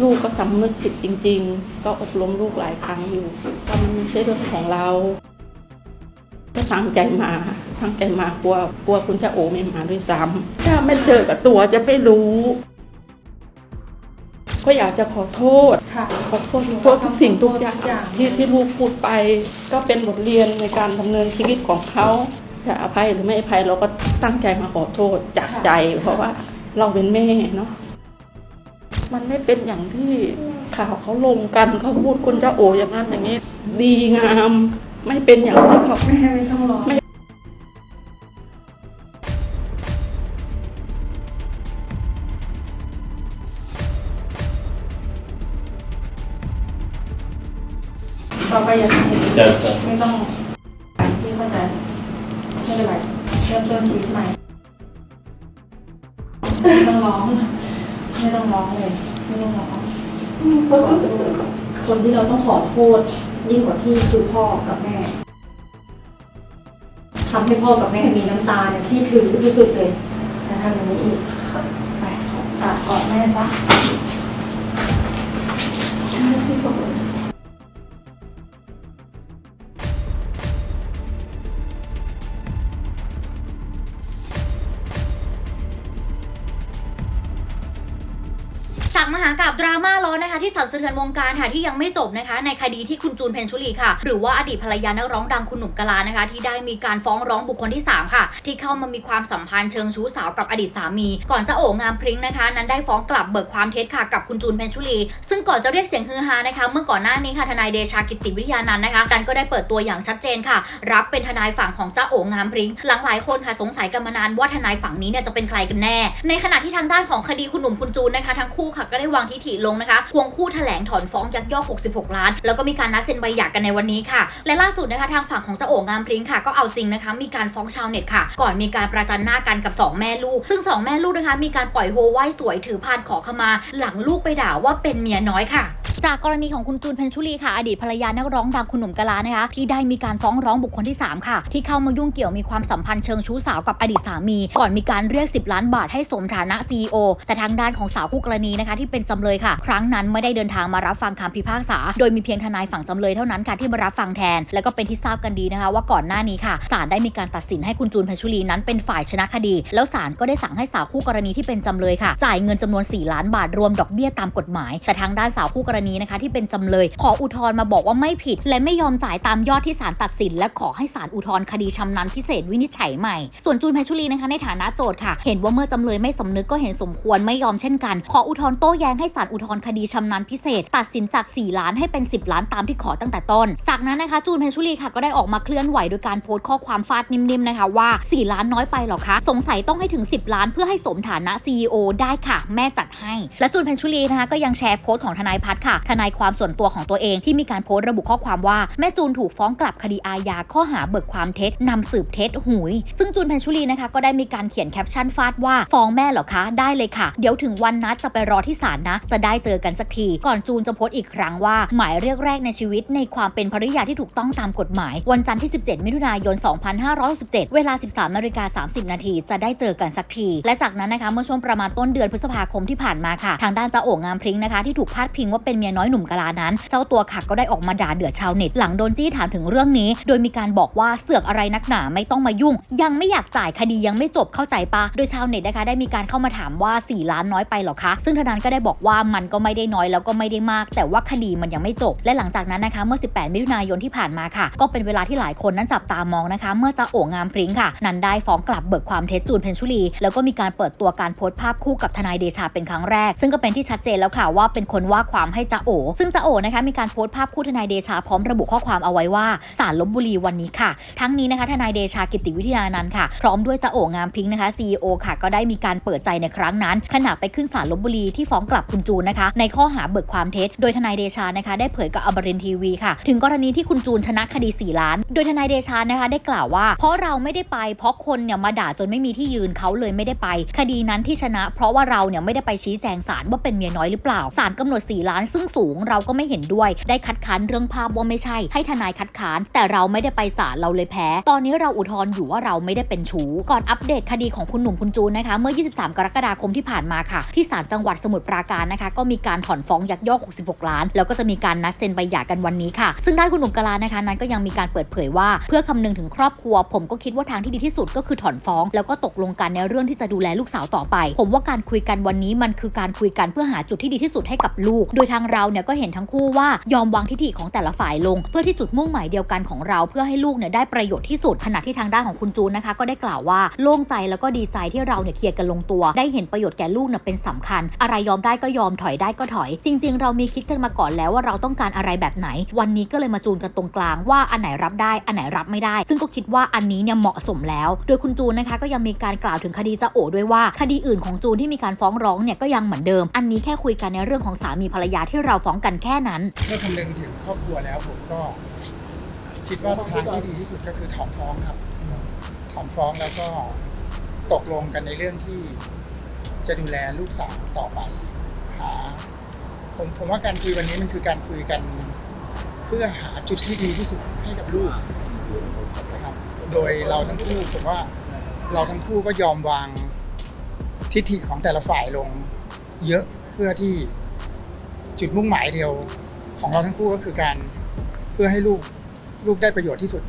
ลูกก็สำนึกผิดจริง ๆ ก็อบรมลูกหลายครั้งอยู่ก็มันไม่ใช่เรื่องของเรา ก็ตั้งใจมาตั้งใจมากลัวกลัวคุณจะโอไม่มาด้วยซ้ำถ้าไม่เจอกับตัวจะไม่รู้ ก็อยากจะขอโทษค่ะขอโทษโทษทุกสิ่งทุกอย่างที่ที่ลูกพูดไป ก็เป็นบทเรียนในการดำเนินชีวิตของเขาจะอภัยหรือไม่อภัยเราก็ตั้งใจมาขอโทษจากใจ เพราะว่าเราเป็นแม่เนาะ มันไม่เป็นอย่างที่ข่าวเขาลงกันเขาพูดคุณเจ้าโออย่างนั้นอย่างนี้ ดีงามไม่เป็นอย่างที่เขาไม่ให้ไม่ต้องรอต่อไปอย่างนี้จะจะไม่ต้องที่เข้าใจไม่เป็นไรเริ่มต้นชีวิตใหม่ไม่ต้องร้อง ไม่ต้องร้องเลย คนที่เราต้องขอโทษยิ่งกว่าที่คือพ่อกับแม่ทำให้พ่อกับแม่มีน้ำตาเนี่ยที่ถือที่สุดเลยแต่ทำอย่างนี้อีกไปขอกราบกอดแม่ซะ หากราบดราม่าร้อนนะคะที่สั่นสะเทือนวงการค่ะที่ยังไม่จบนะคะ ในคดีที่คุณจูนเพนชุลีค่ะ หรือว่าอดีตภรรยานักร้องดังคุณหนุ่มกะลานะคะ ที่ได้มีการฟ้องร้องบุคคลที่ 3 ค่ะ ที่เข้ามามีความสัมพันธ์เชิงชู้สาวกับอดีตสามี ก่อนจะโองามพริ้งนะคะ นั้นได้ฟ้องกลับเบิกความเท็จค่ะกับคุณจูนเพนชุลี ซึ่งก่อนจะเรียกเสียงฮือฮานะคะ เมื่อก่อนหน้านี้ค่ะทนายเดชากิติวิทยานันท์นะคะกันก็ได้เปิดตัวอย่างชัดเจนค่ะ รับเป็นทนายฝั่งของเจ้าโองามพริ้งหลังหลายคนค่ะสงสัยกันมานานว่าทนายฝั่งนี้เนี่ยจะเป็นใครกันแน่ ในขณะที่ทางด้านของคดีคุณหนุ่มคุณจูนนะคะทั้งคู่ค่ะก็ได้วางทิฐิลงนะคะ ควงคู่แถลงถอนฟ้องยักยอก 66 ล้าน แล้วก็มีการนัดเซ็นใบหย่ากันในวันนี้ค่ะ และล่าสุดนะคะทางฝั่งของเจ้าโองามพริ้งค่ะ ก็เอาจริงนะคะ มีการฟ้องชาวเน็ตค่ะ ก่อนมีการประจันหน้ากันกับ 2 แม่ลูก ซึ่ง 2 แม่ลูกนะคะ มีการปล่อยโฮไหว้สวยถือพานขอขมา หลังลูกไปด่าว่าเป็นเมียน้อยค่ะจากกรณีของคุณจูนเพนชุลีค่ะ อดีตภรรยานักร้องดังคุณหนุ่มกะลานะคะที่ได้มีการฟ้องร้องบุคคลที่ 3 ค่ะ ที่เข้ามายุ่งเกี่ยวมีความสัมพันธ์เชิงชู้สาวกับอดีตสามี ก่อนมีการเรียก 10 ล้านบาทให้สมฐานะ CEO แต่ทางด้านของสาวคู่กรณีนะคะ ที่เป็นจำเลยค่ะ ครั้งนั้นไม่ได้เดินทางมารับฟังคำพิพากษา โดยมีเพียงทนายฝั่งจำเลยเท่านั้นค่ะที่มารับฟังแทน และก็เป็นที่ทราบกันดีนะคะ ว่าก่อนหน้านี้ค่ะศาลได้มีการตัดสินให้คุณจูนเพนชุลีนั้นเป็นฝ่ายชนะคดี แล้วศาลก็ได้สั่งให้สาวคู่กรณีที่เป็นจำเลยค่ะ จ่ายเงินจำนวน 4 ล้านบาทรวมดอกเบี้ยตามกฎหมาย แต่ทางด้านสาวคู่กรณีนะคะที่เป็นจำเลย ขออุทธรณ์มาบอกว่าไม่ผิด และไม่ยอมจ่ายตามยอดที่ศาลตัดสิน และขอให้ศาลอุทธรณ์คดีชำนาญพิเศษวินิจฉัยใหม่ ส่วนจูนเพชรชุลีนะคะในฐานะโจทย์ค่ะ เห็นว่าเมื่อจำเลยไม่สำนึกก็เห็นสมควรไม่ยอมเช่นกัน ขออุทธรณ์โต้แย้งให้ศาลอุทธรณ์คดีชำนาญพิเศษ ตัดสินจาก 4 ล้านให้เป็น 10 ล้านตามที่ขอตั้งแต่ต้น จากนั้นนะคะจูนเพชรชุลีค่ะก็ได้ออกมาเคลื่อนไหวโดยการโพสต์ข้อความฟาดนิ่มๆนะคะว่า 4 ล้านน้อยไปหรอคะ สงสัยต้องให้ถึง 10 ล้านเพื่อให้สมฐานะ CEO ได้ค่ะ แม่จัดให้ และจูนเพนชุลีนะคะก็ยังแชร์โพสต์ของทนายพัฒน์ค่ะ ทนายความส่วนตัวของตัวเองที่มีการโพสต์ระบุข้อความว่าแม่จูนถูกฟ้องกลับคดีอาญาข้อหาเบิกความเท็จนำสืบเท็จหุย ซึ่งจูนเพนชุลีนะคะก็ได้มีการเขียนแคปชั่นฟาดว่าฟ้องแม่หรอคะได้เลยค่ะ เดี๋ยวถึงวันนัดจะไปรอที่ศาลนะ จะได้เจอกันสักที ก่อนจูนจะโพสต์อีกครั้งว่า หมายเรียกแรกในชีวิตในความเป็นภริยาที่ถูกต้องตามกฎหมาย วันจันทร์ที่ 17 มิถุนายน 2567 เวลา 13นาฬิกา30 นาทีจะได้เจอกันสักที และจากนั้นนะคะเมื่อช่วงประมาณต้นเดือนพฤษภาคมที่ผ่านมาค่ะ ทางด้านเจ้าโอ่งงามพริ้งนะคะที่ถูกพาดพิงว่าเป็นเมียน้อยหนุ่มกะลานั้นเจ้าตัวค่ะก็ได้ออกมาด่าเดือดชาวเน็ตหลังโดนจี้ถามถึงเรื่องนี้ โดยมีการบอกว่าเสือกอะไรนักหนาไม่ต้องมายุ่ง ยังไม่อยากจ่ายคดียังไม่จบเข้าใจปะโดยชาวเน็ตนะคะได้มีการเข้ามาถามว่า 4 ล้านน้อยไปหรอคะ ซึ่งทนั้นก็ได้บอกว่ามันก็ไม่ได้น้อยแล้วก็ไม่ได้มาก แต่ว่าคดีมันยังไม่จบ และหลังจากนั้นนะคะ เมื่อ 18 มิถุนายนที่ผ่านมาค่ะ ก็เป็นเวลาที่หลายคนนั้นจับตามองนะคะ เมื่อจะโอ่งามพริ้งค่ะ นั้นได้ฟ้องกลับเบิกความเท็จจูนเพนชุลี แล้วก็มีการเปิดตัวการโพสต์ภาพคู่กับทนายเดชาเป็นครั้งแรก ซึ่งก็เป็นที่ชัดเจนแล้วค่ะว่าเป็นคนว่าความให้จ้าโอ ซึ่งจ้าโอนะคะมีการโพสต์ภาพคู่ทนายเดชาพร้อมระบุข้อความเอาไว้ว่าศาลลบบุรีวันนี้ค่ะ ทั้งนี้นะคะทนายเดชากิติวิทยานันท์ค่ะ พร้อมด้วยจ้าโองามพิงนะคะ CEO ค่ะ ก็ได้มีการเปิดใจในครั้งนั้น ขณะไปขึ้นศาลลบบุรีที่ฟ้องกลับคุณจูนนะคะ ในข้อหาเบิกความเท็จ โดยทนายเดชานะคะ ได้เผยกับอมรินทีวีค่ะ ถึงกรณีที่คุณจูนชนะคดี 4 ล้าน โดยทนายเดชานะคะ ได้กล่าวว่า เพราะเราไม่ได้ไป เพราะคนเนี่ยมาด่าจนไม่มีที่ยืนเขาเลยไม่ได้ไป คดีนั้นที่ชนะ เพราะว่าเราเนี่ยไม่ได้ไปชี้แจงศาลว่าเป็นเมียน้อยหรือเปล่าศาลกำหนด 4 ล้านซึ่งงสูงเราก็ไม่เห็นด้วย ได้คัดค้านเรื่องภาพว่าไม่ใช่ ให้ทนายคัดค้าน แต่เราไม่ได้ไปศาลเราเลยแพ้ ตอนนี้เราอุทธรณ์อยู่ว่าเราไม่ได้เป็นชู้ก่อนอัปเดตคดีของคุณหนุ่มคุณจูนนะคะ เมื่อ 23 กรกฎาคมที่ผ่านมาค่ะ ที่ศาลจังหวัดสมุทรปราการนะคะ ก็มีการถอนฟ้องยักยอก 66 ล้าน แล้วก็จะมีการนัดเซ็นใบหย่ากันวันนี้ค่ะ ซึ่งด้านคุณหนุ่มกลานะคะ นั้นก็ยังมีการเปิดเผยว่า เพื่อคำนึงถึงครอบครัว ผมก็คิดว่าทางที่ดีที่สุดก็คือถอนฟ้อง แล้วก็ตกลงกันในเรื่องที่จะดูแลลูกสาวต่อไป ผมว่าการคุยกันวันนี้มันคือการคุยกันเพื่อหาจุดที่ดีที่สุดให้กับลูก โดยทางเราเนี่ยก็เห็นทั้งคู่ว่ายอมวางทิฐิของแต่ละฝ่ายลง เพื่อที่จุดมุ่งหมายเดียวกันของเรา เพื่อให้ลูกเนี่ยได้ประโยชน์ที่สุดขณะที่ทางด้านของคุณจูนนะคะ ก็ได้กล่าวว่าโล่งใจแล้วก็ดีใจที่เราเนี่ยเคลียร์กันลงตัว ได้เห็นประโยชน์แก่ลูกเนี่ยเป็นสำคัญ อะไรยอมได้ก็ยอมถอยได้ก็ถอย จริง ๆ เรามีคิดกันมาก่อนแล้วว่าเราต้องการอะไรแบบไหน วันนี้ก็เลยมาจูนกันตรงกลางว่าอันไหนรับได้อันไหนรับไม่ได้ ซึ่งก็คิดว่าอันนี้เนี่ยเหมาะสมแล้ว โดยคุณจูนนะคะก็ยังมีการกล่าวถึงคดีจะโอด้วยว่า คดีอื่นของจูนที่มีการฟ้องร้องเนี่ยก็ยังเหมือนเดิม อันนี้แค่คุยกันในเรื่องของสามีภรรยาที่เราฟ้องกันแค่นั้นเมื่อคำนึงถึงครอบครัวแล้วผมก็ คิดว่าทางที่ดีที่สุดก็คือถอนฟ้องครับถอนฟ้องแล้วก็ตกลงกันในเรื่องที่จะดูแลลูกสาวต่อไปาผมผมว่าการคุยวันนี้มันคือการคุยกัน เพื่อหาจุดที่ดีที่สุดให้กับลูกนะครับโดยเราทั้งคู่ผมว่าเราทั้งคู่ก็ยอมวางทิฐิของแต่ละฝ่ายลงเยอะเพื่อที่จุดมุ่งหมายเดียวของเราทั้งคู่ก็คือการเพื่อให้ลูกลูกได้ประโยชน์ที่สุด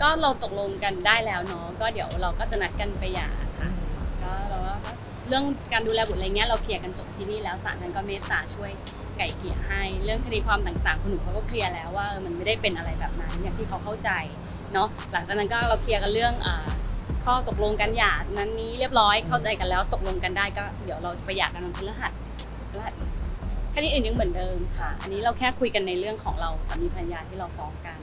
ก็เราตกลงกันได้แล้วเนาะก็เดี๋ยวเราก็จะนัดกันไปหย่าค่ะก็เราก็ เรื่องการดูแลบุตรอะไรเงี้ยเราเคลียร์กันจบที่นี่แล้วศาลท่านก็เมตตาช่วยไก่เกลี่ยให้ เรื่องคดีความต่างๆคุณหนุ่มเขาก็เคลียร์แล้วว่ามันไม่ได้เป็นอะไรแบบนั้นอย่างที่เขาเข้าใจเนาะหลังจากนั้นก็เราเคลียร์กันเรื่องข้อตกลงกันหย่านั้นนี้เรียบร้อยเข้าใจกันแล้วตกลงกันได้ก็เดี๋ยวเราจะไปหย่ากันวันพฤหัสพฤหัสคดีอื่นยังเหมือนเดิมค่ะ อันนี้เราแค่คุยกันในเรื่องของเราสามีภรรยาที่เราฟ้องกัน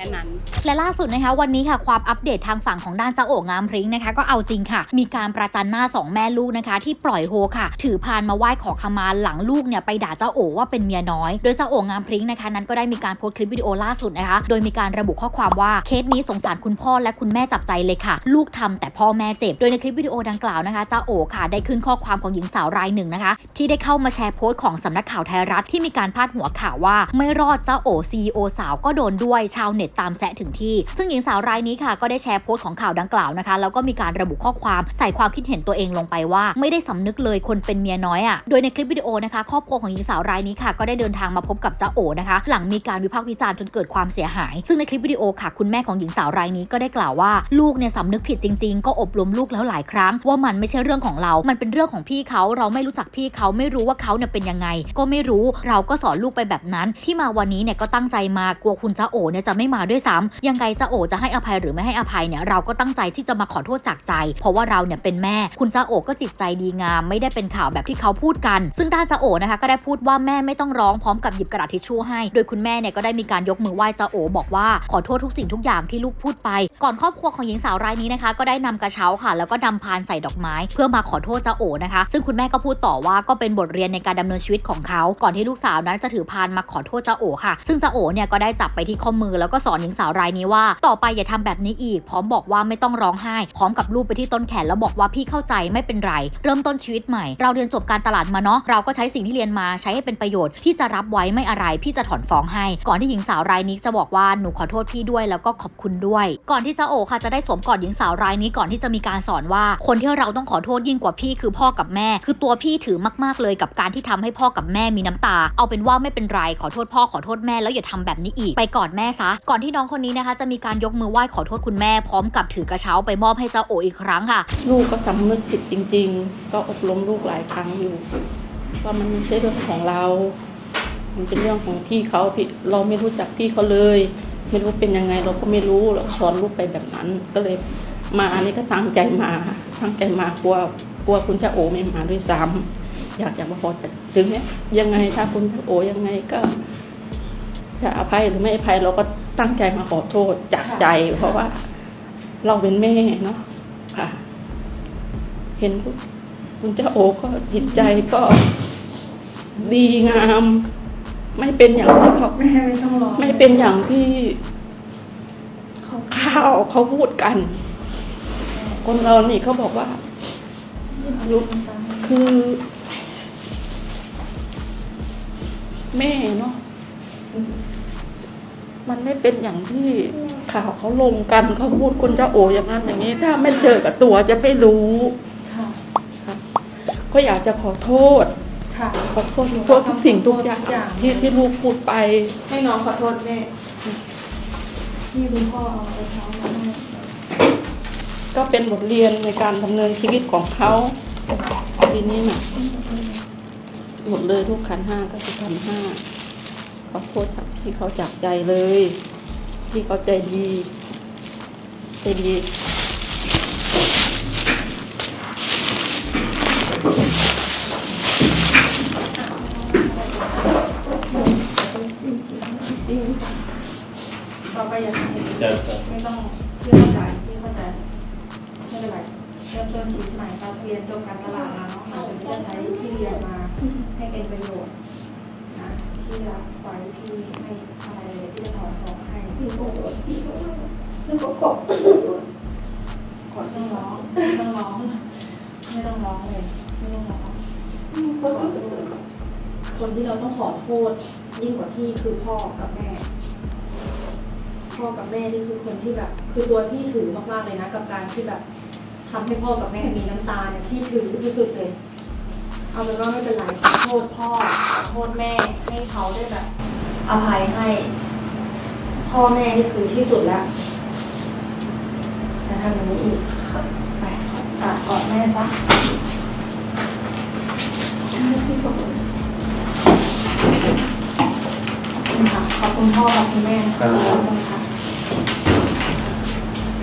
ค่นั้น และล่าสุดนะคะ วันนี้ค่ะความอัปเดตทางฝั่งของด้านเจ้าโองามพริ้งนะคะ ก็เอาจริงค่ะ มีการประจันหน้าสองแม่ลูกนะคะ ที่ปล่อยโฮค่ะ ถือพานมาไหว้ขอขมาหลังลูกเนี่ยไปด่าเจ้าโอว่าเป็นเมียน้อย โดยเจ้าโองามพริ้งนะคะ นั้นก็ได้มีการโพสต์คลิปวิดีโอล่าสุดนะคะ โดยมีการระบุข้อความว่าเคสนี้สงสารคุณพ่อและคุณแม่จับใจเลยค่ะ ลูกทำแต่พ่อแม่เจ็บ โดยในคลิปวิดีโอดังกล่าวนะคะเจ้าโอค่ะได้ขึ้นข้อความของหญิงสาวรายหนึ่งนะคะ ที่ได้เข้ามาแชร์โพสต์ของสำนักข่าวไทยรัฐที่มีการพาดหัวข่าวว่า ไม่รอดเจ้าโอซีโอสาวก็โดนด้วยชาวเน็ตตามแซะถึงที่ ซึ่งหญิงสาวรายนี้ค่ะก็ได้แชร์โพสต์ของข่าวดังกล่าวนะคะ แล้วก็มีการระบุข้อความใส่ความคิดเห็นตัวเองลงไปว่า ไม่ได้สำนึกเลยคนเป็นเมียน้อยอะโดยในคลิปวิดีโอนะคะครอบครัวของหญิงสาวรายนี้ค่ะก็ได้เดินทางมาพบกับเจ้าโอนะคะ หลังมีการวิพากษ์วิจารณ์จนเกิดความเสียหาย ซึ่งในคลิปวิดีโอค่ะ คุณแม่ของหญิงสาวรายนี้ก็ได้กล่าวว่าลูกเนี่ยสำนึกผิดจริง ๆ ก็อบรมลูกแล้วหลายครั้ง ว่ามันไม่ใช่เรื่องของเรา มันเป็นเรื่องของพี่เขาเราไม่รู้จักพี่เขาไม่รู้ว่าเขาเนี่ยเป็นยังไง ก็ไม่รู้เราก็สอนลูกไปแบบนั้น ที่มาวันนี้เนี่ยก็ตั้งใจมากลัวคุณจ้าโอเนี่ยจะไม่มาด้วยซ้ำยังไงเจ้าโอจะให้อภัยหรือไม่ให้อภัยเนี่ยเราก็ตั้งใจที่จะมาขอโทษจากใจ เพราะว่าเราเนี่ยเป็นแม่ คุณเจ้าโอก็จิตใจดีงาม ไม่ได้เป็นข่าวแบบที่เขาพูดกัน ซึ่งด้านเจ้าโอนะคะก็ได้พูดว่าแม่ไม่ต้องร้องพร้อมกับหยิบกระดาษทิชชู่ให้ โดยคุณแม่เนี่ยก็ได้มีการยกมือไหว้เจ้าโอ บอกว่าขอโทษทุกสิ่งทุกอย่างที่ลูกพูดไป ก่อนครอบครัวของหญิงสาวรายนี้นะคะ ก็ได้นำกระเช้าค่ะ แล้วก็นำพานใส่ดอกไม้ เพื่อมาขอโทษเจ้าโอนะคะ ซึ่งคุณแม่ก็พูดต่อว่าก็เป็นบทเรียนในการดำเนินชีวิตของเขา ก่อนที่ลูกสาวนั้นจะถือพานมาขอโทษจ้าโอค่ะ ซึ่งจ้าโอเนี่ยก็ได้จับไปที่ข้อมือแล้วก็สอนหญิงสาวรายนี้ว่า ต่อไปอย่าทำแบบนี้อีก พร้อมบอกว่าไม่ต้องร้องไห้ พร้อมกับลูกไปที่ต้นแขนแล้วบอกว่าพี่เข้าใจไม่เป็นไร เริ่มต้นชีวิตใหม่ เราเรียนจบการตลาดมาเนาะเราก็ใช้สิ่งที่เรียนมาใช้ให้เป็นประโยชน์พี่จะรับไว้ไม่อะไร พี่จะถอนฟ้องให้ ก่อนที่หญิงสาวรายนี้จะบอกว่าหนูขอโทษพี่ด้วยแล้วก็ขอบคุณด้วย ก่อนที่เจ้าโอค่ะจะได้สวมกอดหญิงสาวรายนี้ก่อนที่จะมีการสอนว่า คนที่เราต้องขอโทษยิ่งกว่าพี่คือพ่อกับแม่ คือตัวพี่ถือมาก ๆ เลยกับการที่ทำให้พ่อกับแม่มีน้ำตา เอาเป็นว่าไม่เป็นไรขอโทษพ่อขอโทษแม่แล้วอย่าทำแบบนี้อีกไปกอดแม่ซะก่อนที่น้องคนนี้นะคะ จะมีการยกมือไหว้ขอโทษคุณแม่พร้อมกับถือกระเช้าไปมอบให้เจ้าโออีกครั้งค่ะ ลูกก็สำนึกผิดจริง ๆ ก็อบรมลูกหลายครั้งอยู่ว่ามันไม่ใช่เรื่องของเรา มันเป็นเรื่องของพี่เขาพี่เราไม่รู้จักพี่เขาเลย ไม่รู้เป็นยังไงเราก็ไม่รู้เราสอนลูกไปแบบนั้น ก็เลยมาอันนี้ก็ตั้งใจมาตั้งใจมากลัวกลัวคุณเจ้าโอไม่มาด้วยซ้ำอยากอยากมาขอแต่ถึงเนี้ยยังไงถ้าคุณเจ้าโอยังไงก็จะอภัยหรือไม่อภัยเราก็ ตั้งใจมาขอโทษจากใจ เพราะว่า เราเป็นแม่เนาะค่ะ เห็นคุณคุณเจ้าโอก็จิตใจก็ ดีงาม ไม่เป็นอย่างที่เขาแม่ไม่ต้องร้องไม่เป็นอย่างที่ข้าวเขาพูดกัน คนเรานี่เขาบอกว่าคือแม่เนาะ มันไม่เป็นอย่างที่ข่าวเขาลงกันเขาพูดคุณเจ้าโออย่างนั้นอย่างนี้ ถ้าไม่เจอกับตัวจะไม่รู้ค่ะค่ะก็อยากจะขอโทษค่ะขอโทษขอโทษทุกสิ่งทุกอย่างทุกอย่างที่ที่ลูกพูดไป ให้น้องขอโทษแม่นี่คุณพ่อเอาไปเช้ามาให้ก็เป็นบทเรียนในการดำเนินชีวิตของเขาทีนี้น่ะหมดเลยทุกขันห้าก็คือขันห้า ขอโทษครับที่เขาจากใจเลยที่เขาใจดีใจดีต่อไปอย่าทำอีกจะไม่ต้องพี่เข้าใจพี่เข้าใจไม่เป็นไรเริ่มต้นชีวิตใหม่ครับเรียนจบการตลาดมาเนาะเราจะใช้ที่เรียนมาให้เป็นประโยชน์ ที่รับไว้ที่ให้อะไรเลยที่จะถอนฟ้องให้พี่โกรธพี่โกรธพี่โกรธขอต้องร้องไม่ต้องร้องไม่ต้องร้องเลยไม่ต้องร้องคนที่เราต้องขอโทษยิ่งกว่าที่คือพ่อกับแม่ พ่อกับแม่นี่คือคนที่แบบ คือตัวที่ถือมากๆเลยนะ กับการที่แบบทำให้พ่อกับแม่มีน้ำตาเนี่ยที่ถือที่สุดเลย เอาเป็นว่าไม่เป็นไรขอโทษพ่อขอโทษแม่ให้เขาได้แบบอภัยให้ พ่อแม่นี่คือที่สุดแล้วอย่าทำอย่างนี้อีกไปกราบกอดแม่ซะพี่ขอบคุณค่ะขอบคุณพ่อขอบคุณแม่นะคะขอบคุณค่ะ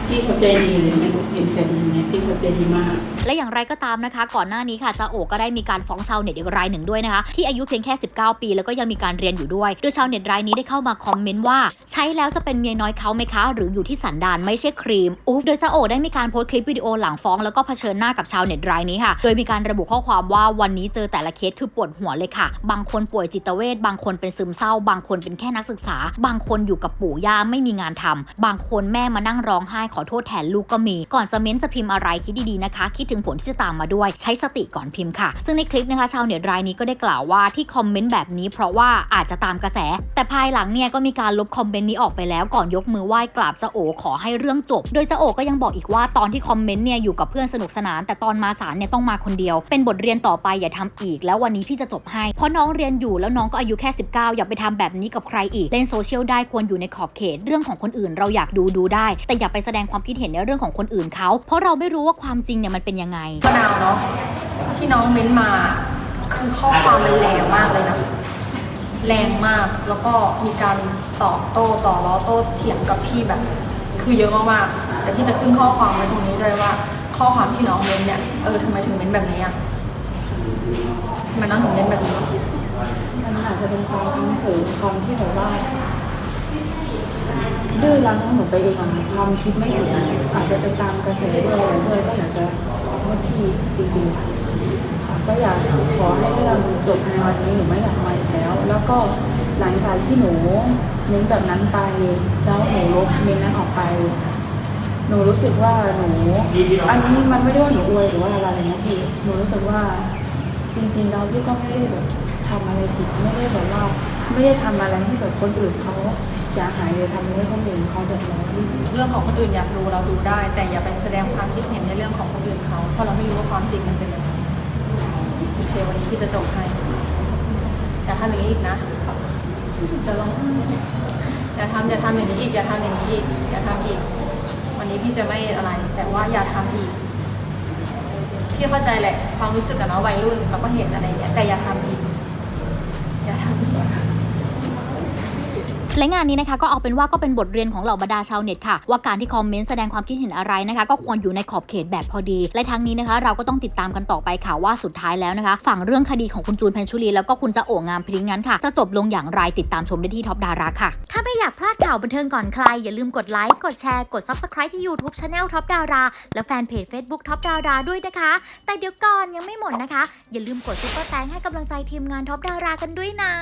พี่เขาใจดีเลยไม่รู้กินใจดีไหมพี่เขาใจดีมาก และอย่างไรก็ตามนะคะ ก่อนหน้านี้ค่ะจาโอก็ได้มีการฟ้องชาวเน็ตอีกรายหนึ่งด้วยนะคะที่อายุเพียงแค่ 19 ปี แล้วก็ยังมีการเรียนอยู่ด้วย โดยชาวเน็ตรายนี้ได้เข้ามาคอมเมนต์ว่า ใช้แล้วจะเป็นเมียน้อยเขาไหมคะ หรืออยู่ที่สันดานไม่ใช่ครีมอุ๊บโดยจาโอได้มีการโพสต์คลิปวิดีโอหลังฟ้องแล้วก็เผชิญหน้ากับชาวเน็ตรายนี้ค่ะ โดยมีการระบุข้อความว่าวันนี้เจอแต่ละเคสคือปวดหัวเลยค่ะ บางคนป่วยจิตเวชบางคนเป็นซึมเศร้า บางคนเป็นแค่นักศึกษา บางคนอยู่กับปู่ย่าไม่มีงานทำบางคนแม่มานั่งร้องไห้ขอโทษแทนลูกก็มี ก่อนจะเม้นจะพิมพ์อะไรคิดดีๆนะคะ คิดถึงผลที่จะตามมาด้วยใช้สติก่อนพิมพ์ค่ะ ซึ่งในคลิปนะคะชาวเน็ตรายนี้ก็ได้กล่าวว่าที่คอมเมนต์แบบนี้เพราะว่าอาจจะตามกระแส แต่ภายหลังเนี่ยก็มีการลบคอมเมนต์นี้ออกไปแล้วก่อนยกมือไหว้กราบจะโอขอให้เรื่องจบ โดยจะโอก็ยังบอกอีกว่าตอนที่คอมเมนต์เนี่ยอยู่กับเพื่อนสนุกสนาน แต่ตอนมาศาลเนี่ยต้องมาคนเดียว เป็นบทเรียนต่อไปอย่าทำอีก แล้ววันนี้พี่จะจบให้เพราะน้องเรียนอยู่แล้วน้องก็อายุแค่ 19 อย่าไปทำแบบนี้กับใครอีกเล่นโซเชียลได้ควรอยู่ในขอบเขตเรื่องของคนอื่น เราอยากดูดูได้ แต่อย่าไปแสดงความคิดเห็นในเรื่องของคนอื่นเขาเพราะเราไม่รู้ว่าความจริงเนี่ยมันเป็นยังไงมะนาวเนาะที่น้องเม้นมา คือข้อความมันแรงมากเลยนะแรงมากแล้วก็มีการตอบโต้ต่อล้อโต้เถียงกับพี่แบบ คือเยอะมากๆแต่พี่จะขึ้นข้อความไว้ตรงนี้เลยว่า ข้อความที่น้องเม้นเนี่ยเออทำไมถึงเม้นแบบนี้อะทำไมน้องถึงเม้นแบบนี้มันอาจจะเป็นความทั้งเผยความที่แบบว่าดื้อรั้นของหนูไปเองอะความคิดไม่อยู่นะอาจจะไปตามกระแสด้วยอะไรด้วยก็อยากจะ ไม่ที่จริงๆค่ะก็อยากขอให้เรื่องจบในวันนี้หนูไม่อยากมาอีกแล้ว แล้วก็หลังจากที่หนูเม้นแบบนั้นไปแล้วหนูลบเม้นนั้นออกไป หนูรู้สึกว่าหนู อันนี้มันไม่ได้ว่าหนูอวยหรือว่าอะไรนะพี่หนูรู้สึกว่า จริงๆเราพี่ก็ไม่ได้แบบทำอะไรผิดไม่ได้แบบว่า ไม่ได้ทำอะไรให้แบบคนอื่นเขา สียหายหรือทำให้คนอื่นเขาเดือดร้อนเรื่องของคนอื่นอยากดูเราดูได้ แต่อย่าไปแสดงความคิดเห็นในเรื่องของคนอื่นเขาเพราะเราไม่รู้ว่าความจริงมันเป็นยังไงโอเควันนี้พี่จะจบให้อย่าทำอย่างนี้อีกนะจะลองอย่าทำอย่าทำอย่างนี้อีกอย่าทำอย่างนี้อีกอย่าทำอีก วันนี้พี่จะไม่อะไร แต่ว่าอย่าทำอีกพี่เข้าใจแหละความรู้สึกกับน้องวัยรุ่นเราก็เห็นอะไรอย่างเงี้ยแต่อย่าทำอีก และงานนี้นะคะก็เอาเป็นว่าก็เป็นบทเรียนของเหล่าบรรดาชาวเน็ตค่ะ ว่าการที่คอมเมนต์แสดงความคิดเห็นอะไรนะคะ ก็ควรอยู่ในขอบเขตแบบพอดี และทั้งนี้นะคะ เราก็ต้องติดตามกันต่อไปค่ะว่าสุดท้ายแล้วนะคะ ฝั่งเรื่องคดีของคุณจูนเพนชุลีแล้วก็คุณจะโองามพริ้งนั้นค่ะ จะจบลงอย่างไรติดตามชมได้ที่ท็อปดาราค่ะ ถ้าไม่อยากพลาดข่าวบันเทิงก่อนใครอย่าลืมกดไลค์กดแชร์กด subscribe ที่ YouTube Channel ท็อปดาราและแฟนเพจ Facebook ท็อปดาราด้วยนะคะ แต่เดี๋ยวก่อนยังไม่หมดนะคะ อย่าลืมกดซุปเปอร์แตงให้กำลังใจทีมงานท็อปดารากันด้วยนะ